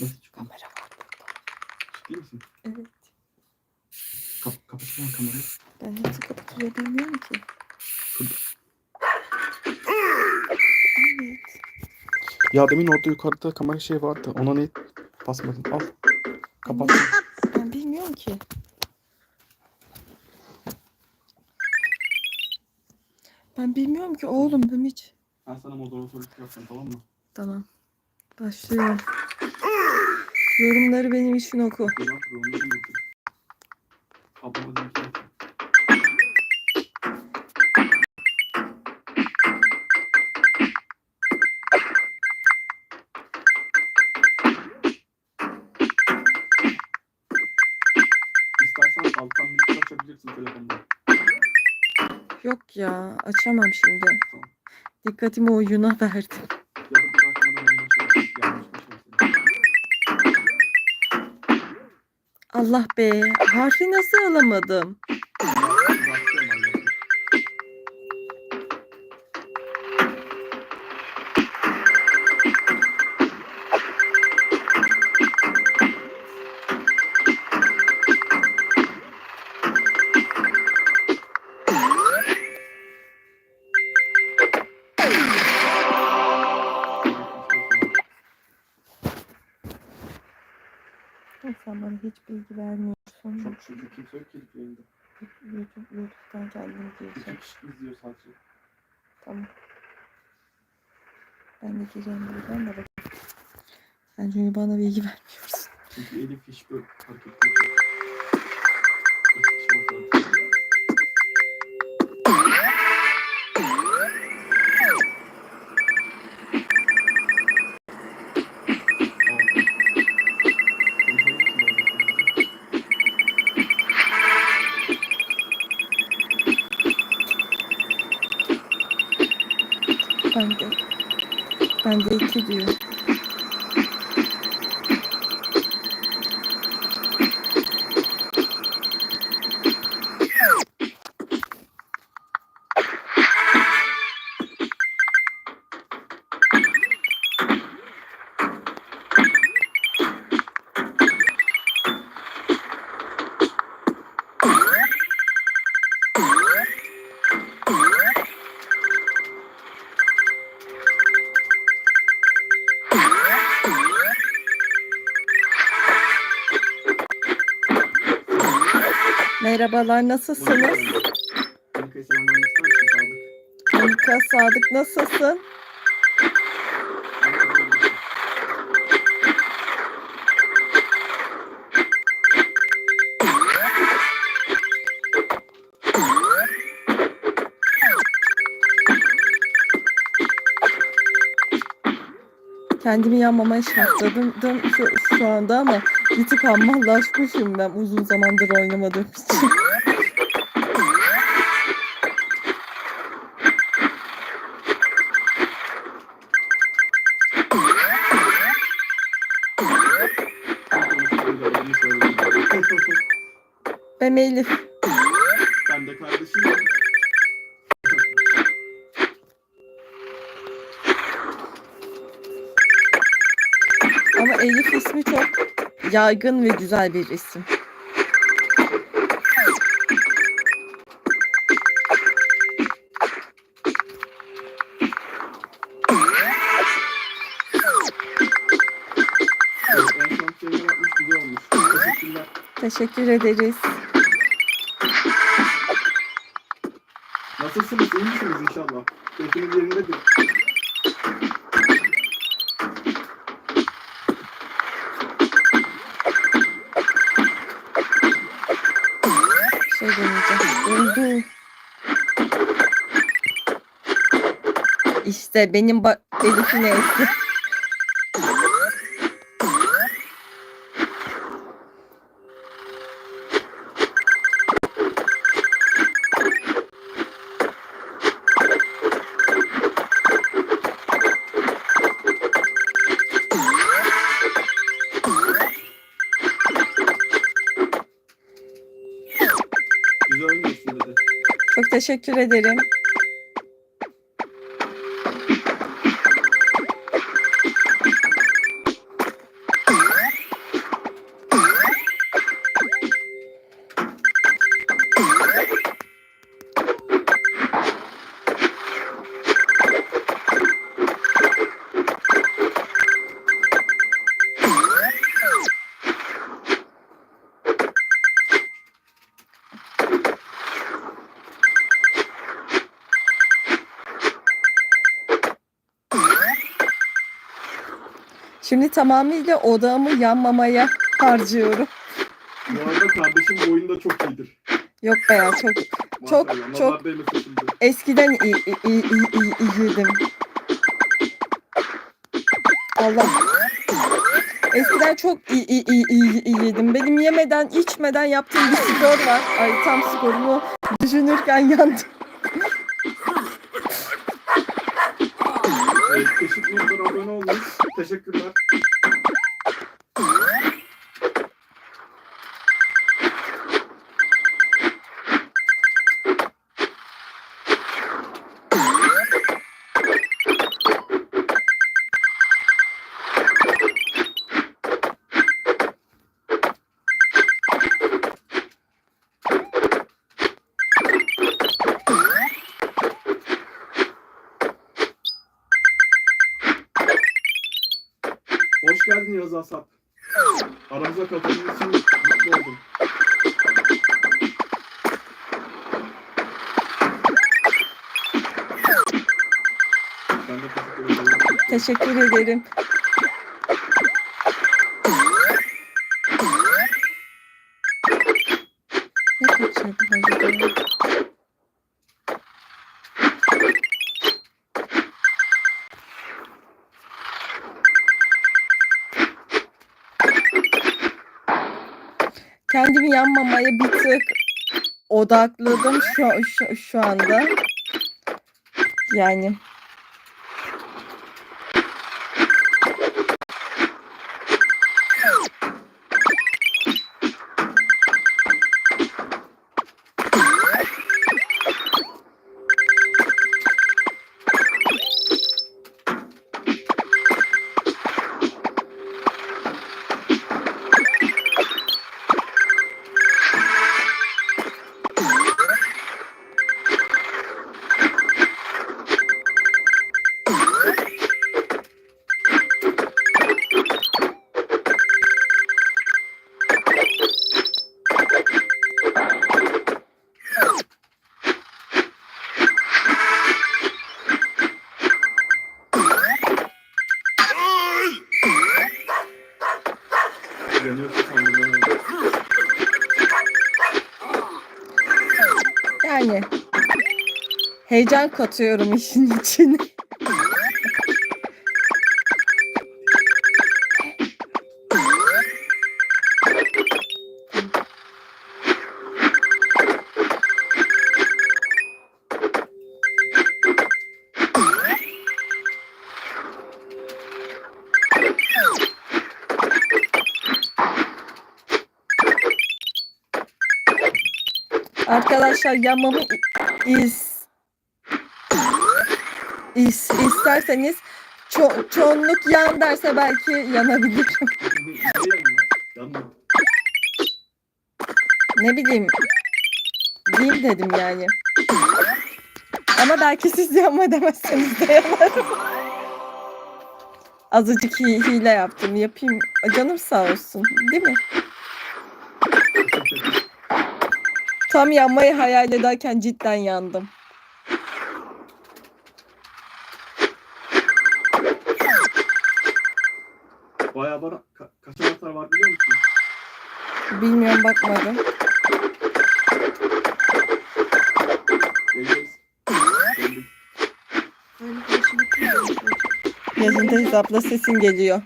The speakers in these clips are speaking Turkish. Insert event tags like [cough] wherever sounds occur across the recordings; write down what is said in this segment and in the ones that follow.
Nasıl çıkıyor? Kamera var burada. Ciddi misin? Evet. Kap kapatsana kamerayı. Ben nasıl kapatılıyor bilmiyorum ki. Şurada. Evet. Ya demin orada yukarıda kamera şey vardı. Ona ne basmadın? Al. Kapat. Ben bilmiyorum ki. Ben bilmiyorum ki oğlum ben hiç. Ben sana moderatörlük yapacağım tamam mı? Tamam. Başlıyorum. Yorumları benim için oku. İstersen alttan bir açabilirsin telefonda. Yok ya açamam şimdi. Dikkatimi oyuna verdim. Ya da bırakmadan bir Allah be harfi nasıl alamadım? Bilgi vermiyorsun. Çok şükür kimse yok ki yayında. YouTube, YouTube'dan kendim İki gireceğim. kişi izliyor sadece. Tamam. Ben de gireceğim buradan da bakayım. Sen çünkü bana bilgi vermiyorsun. Çünkü Elif hiç böyle hareket Ben de iki diyor. Merhabalar nasılsınız? Misin Sadık? Monika Sadık nasılsın? Kendimi yanmamaya şartladım şu, şu anda ama bir tık hammallaşmışım ben uzun zamandır oynamadığım için. Ben Elif. Ben de kardeşim. Ama Elif ismi çok yaygın ve güzel bir isim. Teşekkür ederiz. Nasılsınız? İyi misiniz inşallah? Keyfiniz yerindedir. İşte benim oynuyorsun dedi. Çok teşekkür ederim. Şimdi tamamıyla odamı yanmamaya harcıyorum. Bu arada kardeşim bu oyunda çok iyidir. Yok be ya çok Çok, Maşallah, çok- eskiden iyi, iyi, iyi, iyi, iyiydim. Allah. Eskiden çok iyi, iyi, iyi, iyi, iyiydim. Benim yemeden içmeden yaptığım bir spor var. Ay tam sporumu düşünürken yandım. Evet, abone olmuş. Teşekkürler. Geldin Yağız Asap. Aramıza katıldığın için mutlu oldum. Teşekkür ederim. Yanmamaya bir tık odakladım şu, şu, şu anda. Yani heyecan katıyorum işin içine. Arkadaşlar yanmamı iz is, isterseniz ço- çoğunluk yan derse belki? Yanma. Ne bileyim. Diyeyim dedim yani. Ama belki siz yanma demezseniz de yanarım. Azıcık hi- hile yaptım. Yapayım. Canım sağ olsun. Değil mi? Tam yanmayı hayal ederken cidden yandım. Bayağı bana ka- kaç anahtar var biliyor musun? Bilmiyorum bakmadım. Geliyoruz. Geldik. Yaşındayız abla sesin geliyor.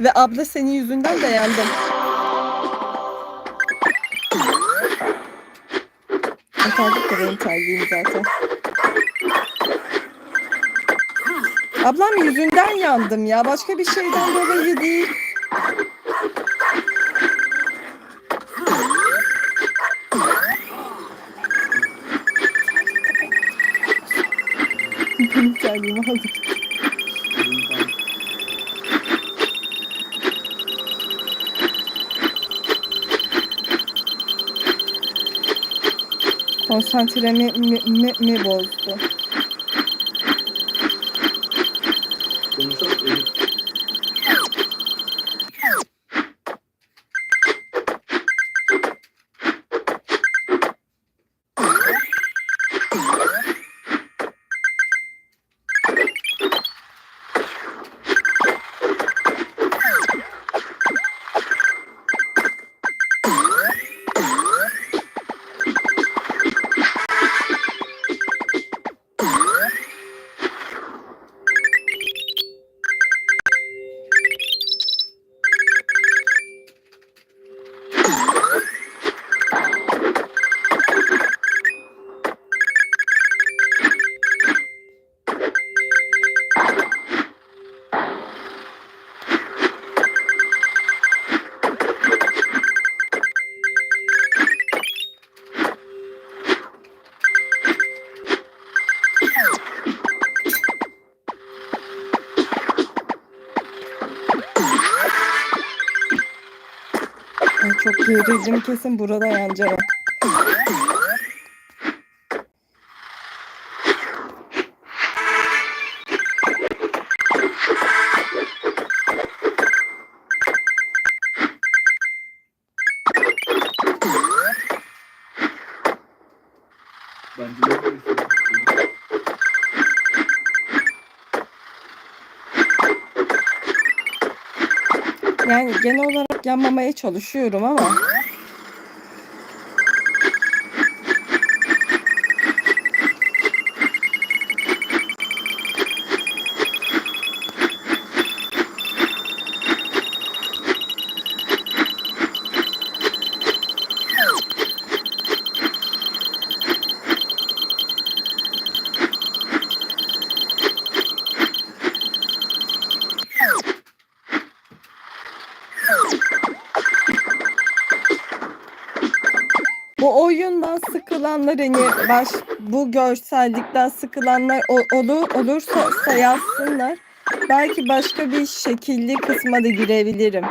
Ve abla senin yüzünden de yandım. Yeterlik de benim terliğim zaten. Ablam yüzünden yandım ya. Başka bir şeyden dolayı değil. Terliğimi aldım. Konsantremi mi, mi, mi bozdu. Gerildim kesin burada yanacağım. Şey. Yani genel olarak yanmamaya çalışıyorum ama bu oyundan sıkılanlar hani baş bu görsellikten sıkılanlar o- olur olursa sa- yazsınlar. Belki başka bir şekilli kısma da girebilirim.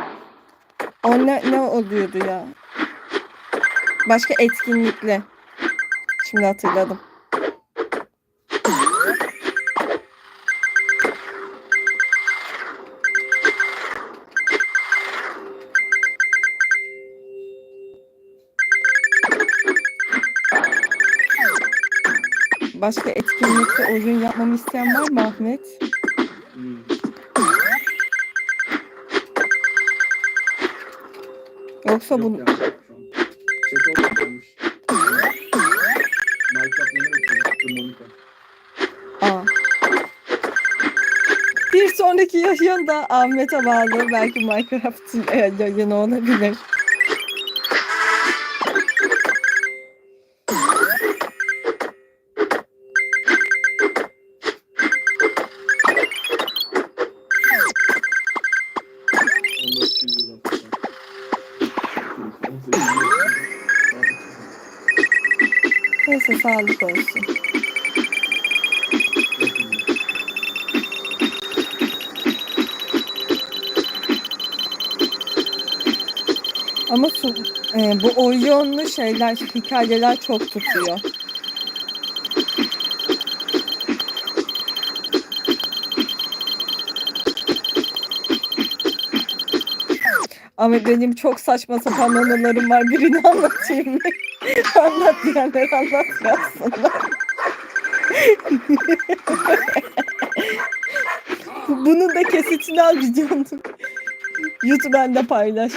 O ne, ne oluyordu ya? Başka etkinlikle. Şimdi hatırladım. Başka etkinlikte oyun yapmamı isteyen var mı Ahmet? Hmm. Yoksa Yok bu ya, şu an. Chat olmamış. Minecraft yeni bekliyor. The Monica. Aa. Bir sonraki yayın da Ahmet'e bağlı. Belki Minecraft'ın e, yayını olabilir. Sağlık olsun. Ama su, e, bu oyunlu şeyler, hikayeler çok tutuyor. Ama benim çok saçma sapan anılarım var. Birini anlatayım mı? [laughs] Anlat diyenler anlatmasınlar. [laughs] Bunun da kesitini al videonu. YouTube'da paylaş.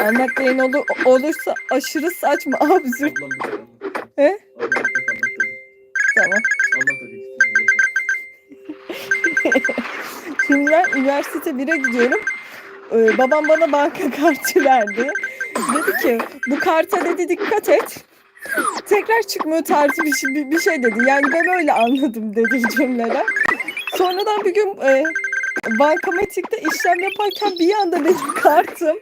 Anlatmayan olur, olursa aşırı saçma absürt. He? Tamam. Anlat hadi. [laughs] Şimdi ben üniversite 1'e gidiyorum. Ee, babam bana banka [laughs] kartı verdi. Dedi ki bu karta dedi dikkat et. Tekrar çıkmıyor tarzı bir şey, bir, bir şey dedi. Yani ben öyle anladım dedi [laughs] cümleler. Sonradan bir gün e, bankamatikte işlem yaparken bir anda benim kartım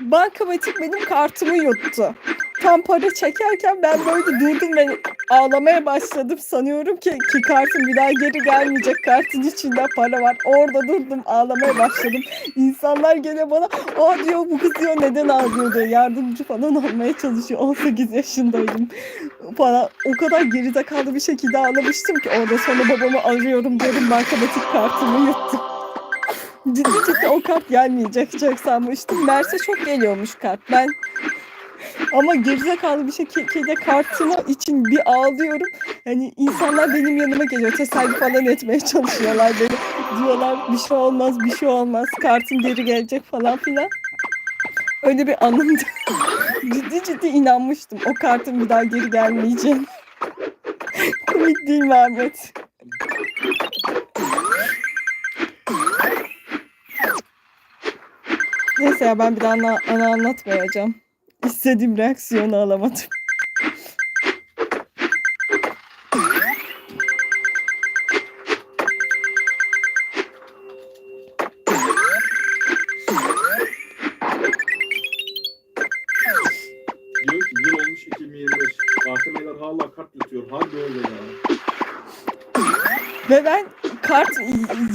bankamatik benim kartımı yuttu. Tam para çekerken ben böyle durdum ve ağlamaya başladım. Sanıyorum ki, ki kartım bir daha geri gelmeyecek. Kartın içinde para var. Orada durdum ağlamaya başladım. İnsanlar gene bana aa diyor bu kız diyor neden ağlıyor diyor. Yardımcı falan olmaya çalışıyor. 18 yaşındaydım falan. O kadar gerizekalı bir şekilde ağlamıştım ki orada sonra babamı arıyorum diyorum bankamatik kartımı yuttum. Ciddi ciddi o kart gelmeyecek çok sanmıştım. Meğerse çok geliyormuş kart. Ben ama gerizekalı bir şekilde kartımı için bir ağlıyorum. Hani insanlar benim yanıma geliyor. Teselli falan etmeye çalışıyorlar beni. Diyorlar bir şey olmaz, bir şey olmaz. Kartın geri gelecek falan filan. Öyle bir anımdı. [laughs] ciddi ciddi inanmıştım. O kartın bir daha geri gelmeyeceğine. Komik değil mi Ahmet? Neyse ya ben bir daha ana, ana anlatmayacağım. İstediğim reaksiyonu alamadım. Diyor ki yıl olmuş 2025. ATM'ler hala kart yutuyor. Harbi öyle ya. Ve ben kart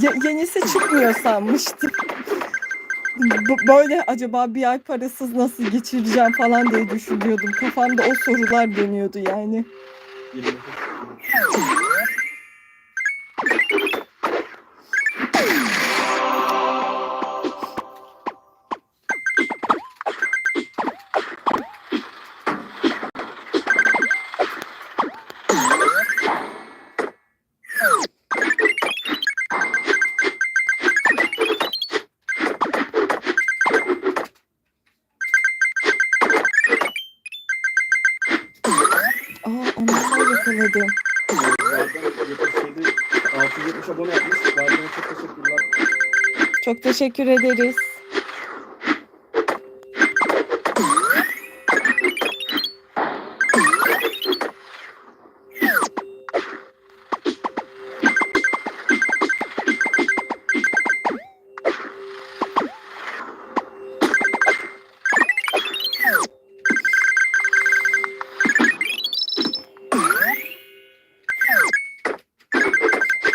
ye- yenisi çıkmıyor sanmıştım. Böyle acaba bir ay parasız nasıl geçireceğim falan diye düşünüyordum. Kafamda o sorular dönüyordu yani. 29. Çok teşekkür ederiz.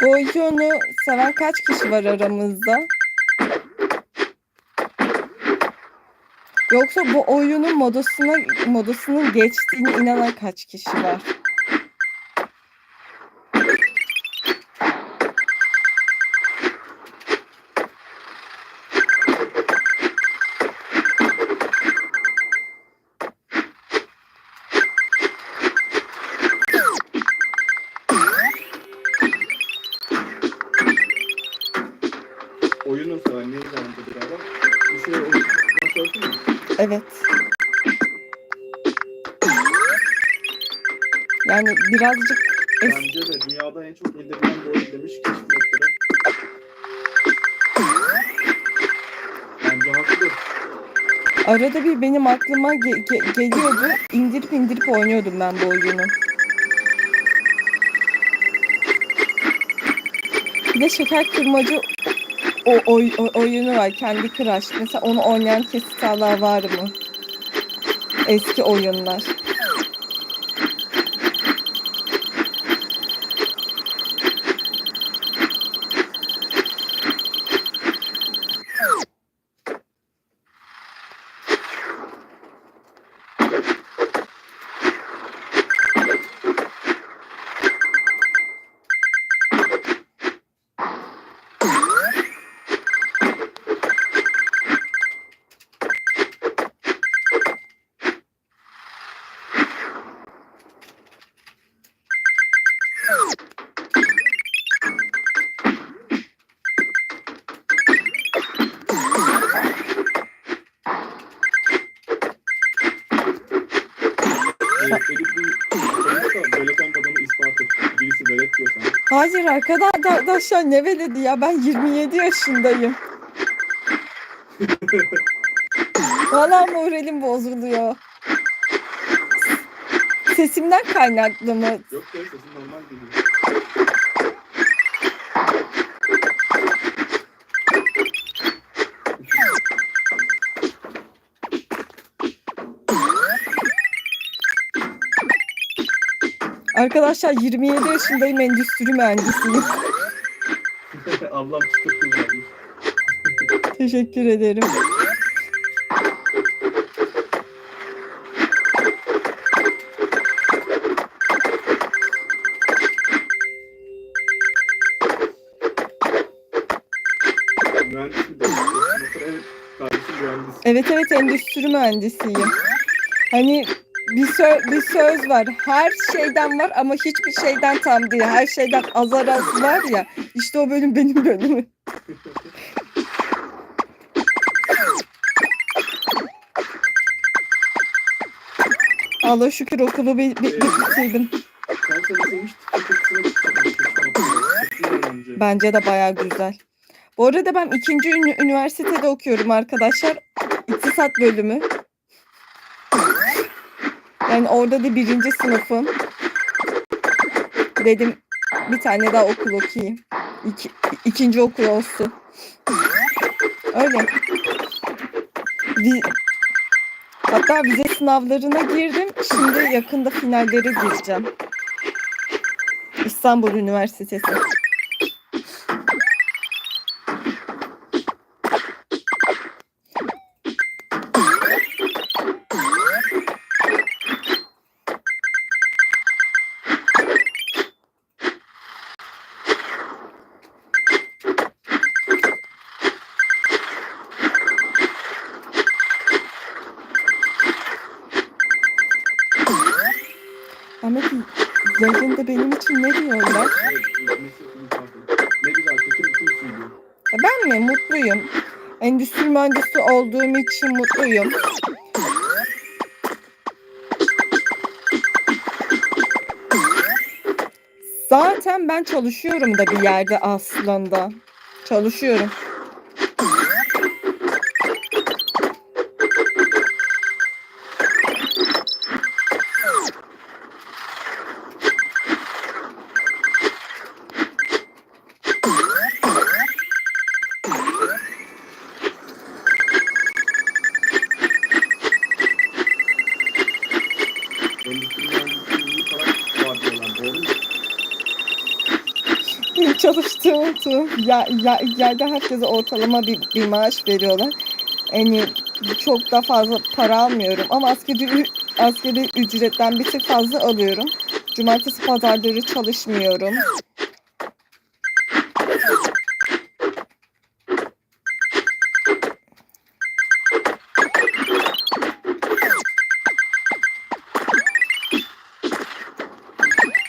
Oyunu seven kaç kişi var aramızda? Yoksa bu oyunun modasına modasının geçtiğine inanan kaç kişi var? Birazcık Bence de dünyada en çok indirilen oyun demiş keşif notları. Bence haklı. arada bir benim aklıma ge- ge- geliyordu. İndirip indirip oynuyordum ben bu oyunu. Bir de şeker kırmacı o, oy- o- oyunu var. Kendi Crush. Mesela onu oynayan kesitalar var mı? Eski oyunlar. Hayır arkadaşlar ne veledi ya ben 27 yaşındayım. Vallahi moralim bozuluyor. Sesimden kaynaklı mı? Yok ya sesin normal geliyor. Arkadaşlar 27 yaşındayım endüstri mühendisiyim. [laughs] Ablam güzelmiş. Teşekkür ederim. Evet evet endüstri mühendisiyim. Hani bir, sö- bir söz var. Her şeyden var ama hiçbir şeyden tam değil. Her şeyden azar az var ya. İşte o bölüm benim bölümüm. Allah şükür okulu bi- bi- bitirdim. Bence de bayağı güzel. Bu arada ben ikinci ünü- üniversitede okuyorum arkadaşlar. İktisat bölümü. Yani orada da birinci sınıfım. Dedim bir tane daha okul okuyayım. İki, ikinci okul olsun. Öyle. Hatta vize sınavlarına girdim. Şimdi yakında finallere gireceğim. İstanbul Üniversitesi. Endüstri mühendisi olduğum için mutluyum. Zaten ben çalışıyorum da bir yerde aslında. Çalışıyorum. Ya, ya, yerde herkese ortalama bir, bir maaş veriyorlar. Yani çok da fazla para almıyorum ama askeri, askeri ücretten bir tık fazla alıyorum. Cumartesi pazarları çalışmıyorum.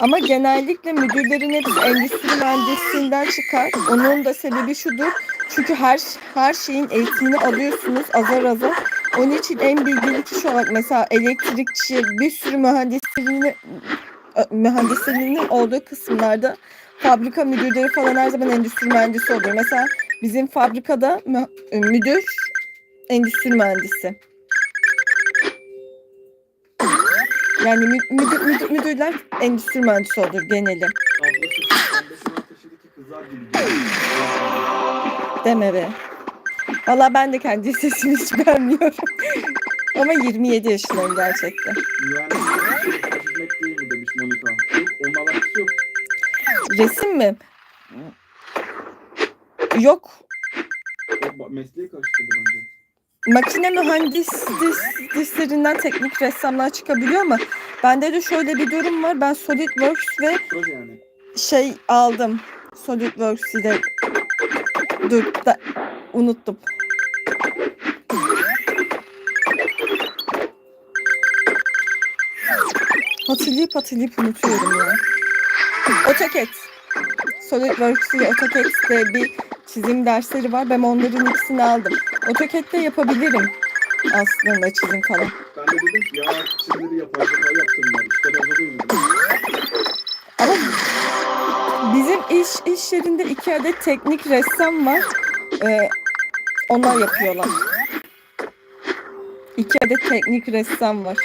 Ama genellikle müdürlerin hepsi endüstri mühendisliğinden çıkar. Onun da sebebi şudur. Çünkü her her şeyin eğitimini alıyorsunuz azar azar. Onun için en bilgili kişi olarak mesela elektrikçi bir sürü mühendisliğinin mühendisliğinin olduğu kısımlarda fabrika müdürleri falan her zaman endüstri mühendisi oluyor. Mesela bizim fabrikada mü- müdür endüstri mühendisi. Yani mü- müdür, müdür- müdürler endüstri mühendisi olur geneli. Deme be. Valla ben de kendi sesimi hiç beğenmiyorum. Ama 27 yaşındayım gerçekten. Resim mi? Yok. Mesleği karıştırdı bence. Makine mühendislerinden teknik ressamlar çıkabiliyor ama bende de şöyle bir durum var. Ben SolidWorks ve şey aldım. SolidWorks ile dur da, unuttum. Hatırlayıp hatırlayıp unutuyorum ya. AutoCAD. SolidWorks ile AutoCAD'de bir çizim dersleri var. Ben onların ikisini aldım. AutoCAD'de yapabilirim aslında çizim falan. Ben de dedim ki ya çizimleri yapar, yapar yaptırımlar. İşte ben de duydum. Ama bizim iş iş yerinde iki adet teknik ressam var. Ee, onlar yapıyorlar. İki adet teknik ressam var.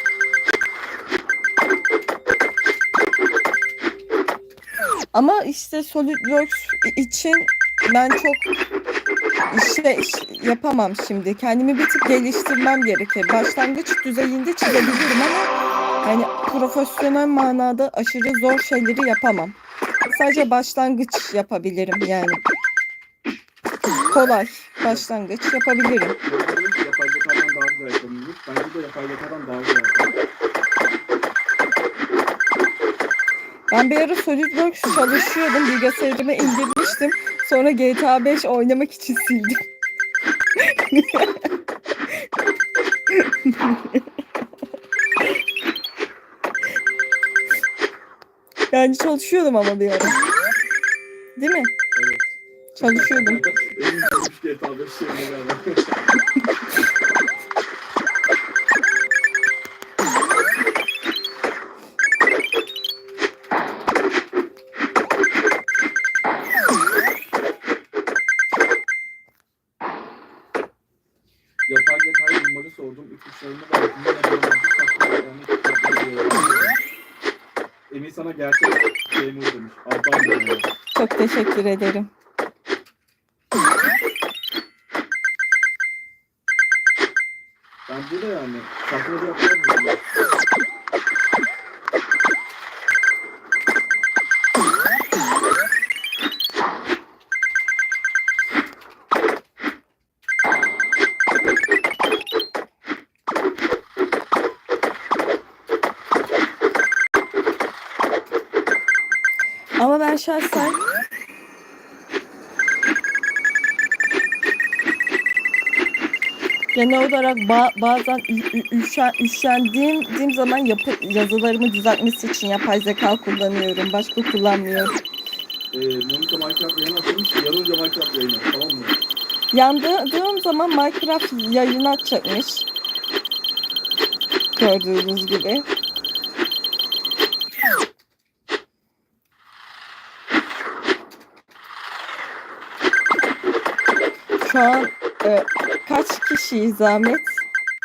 Ama işte SolidWorks için ben çok iş yapamam şimdi. Kendimi bir tık geliştirmem gerekir. Başlangıç düzeyinde çizebilirim ama yani profesyonel manada aşırı zor şeyleri yapamam. Sadece başlangıç yapabilirim yani. Kolay başlangıç yapabilirim. Yapay zekadan daha güzel yapabilir. Bence de yapay zekadan daha güzel yapar. Ben bir ara SolidWorks çalışıyordum. Bilgisayarıma indirmiştim. Sonra GTA 5 oynamak için sildim. yani çalışıyordum ama bir ara. Değil mi? Evet. Çalışıyordum. Sana gerçek Gamer demiş. Çok teşekkür ederim. Bence de yani. Saçma bunlar. Genel olarak ba- bazen üşen, üşendiğim diğim zaman yapı- yazılarımı düzeltmesi için yapay zeka kullanıyorum. Başka kullanmıyorum. Ee, Monika Minecraft yayını açılmış. Yarınca Minecraft yayını. Tamam mı? Yandığım zaman Minecraft yayını açacakmış. Gördüğünüz gibi. Şu an e, kaç kişiyiz Ahmet?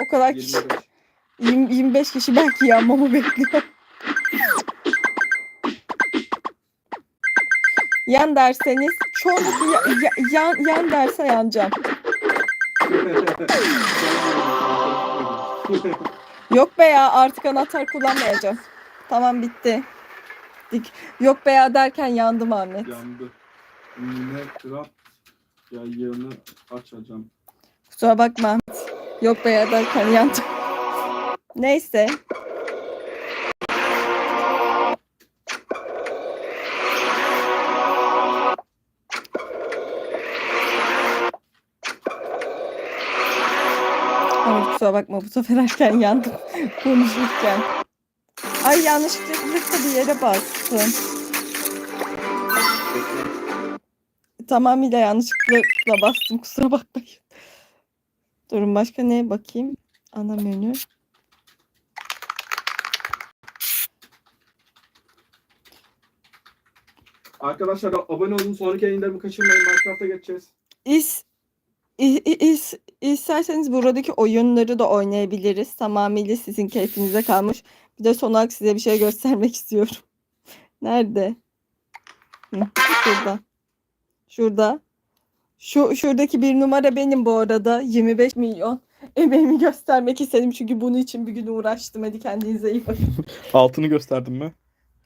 O kadar kişi. 25. Yirmi- 25 kişi belki yanmamı bekliyor. Yan derseniz çoğunluk ya- ya- yan, yan derse yanacağım. Yok be ya artık anahtar kullanmayacağım. Tamam bitti. Dik. Yok be ya derken yandım Ahmet. Yandı. Minecraft yayını açacağım. Kusura bakma. Yok be ya derken yandım. Neyse. Ama kusura bakma bu sefer erken yandım [laughs] konuşurken. Ay yanlışlıkla bir yere bastım. Tamamıyla yanlışlıkla bastım kusura bakmayın. Durun başka neye bakayım? Ana menü. Arkadaşlar abone olun. Sonraki yayınlarımı kaçırmayın. Minecraft'a geçeceğiz. İs, i- i- is, isterseniz buradaki oyunları da oynayabiliriz. Tamamıyla sizin keyfinize kalmış. Bir de son olarak size bir şey göstermek [laughs] istiyorum. Nerede? Hı, şurada. Şurada. Şu şuradaki bir numara benim bu arada. 25 milyon. Emeğimi göstermek istedim çünkü bunun için bir gün uğraştım. Hadi kendinize iyi bakın. [laughs] Altını gösterdim mi?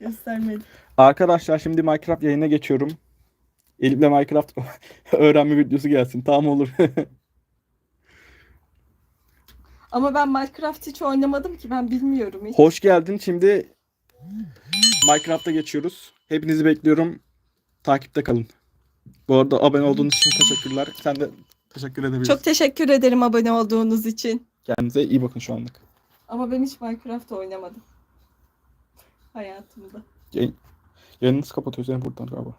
Göstermedim. Arkadaşlar şimdi Minecraft yayına geçiyorum. Elimde Minecraft [laughs] öğrenme videosu gelsin. Tamam olur. [laughs] Ama ben Minecraft hiç oynamadım ki ben bilmiyorum hiç. Hoş geldin. Şimdi Minecraft'a geçiyoruz. Hepinizi bekliyorum. Takipte kalın. Bu arada abone olduğunuz için teşekkürler. Sen de teşekkür edebilirsin. Çok teşekkür ederim abone olduğunuz için. Kendinize iyi bakın şu anlık. Ama ben hiç Minecraft oynamadım. Hayatımda. Yayın, yayınınızı kapatıyoruz yani buradan galiba.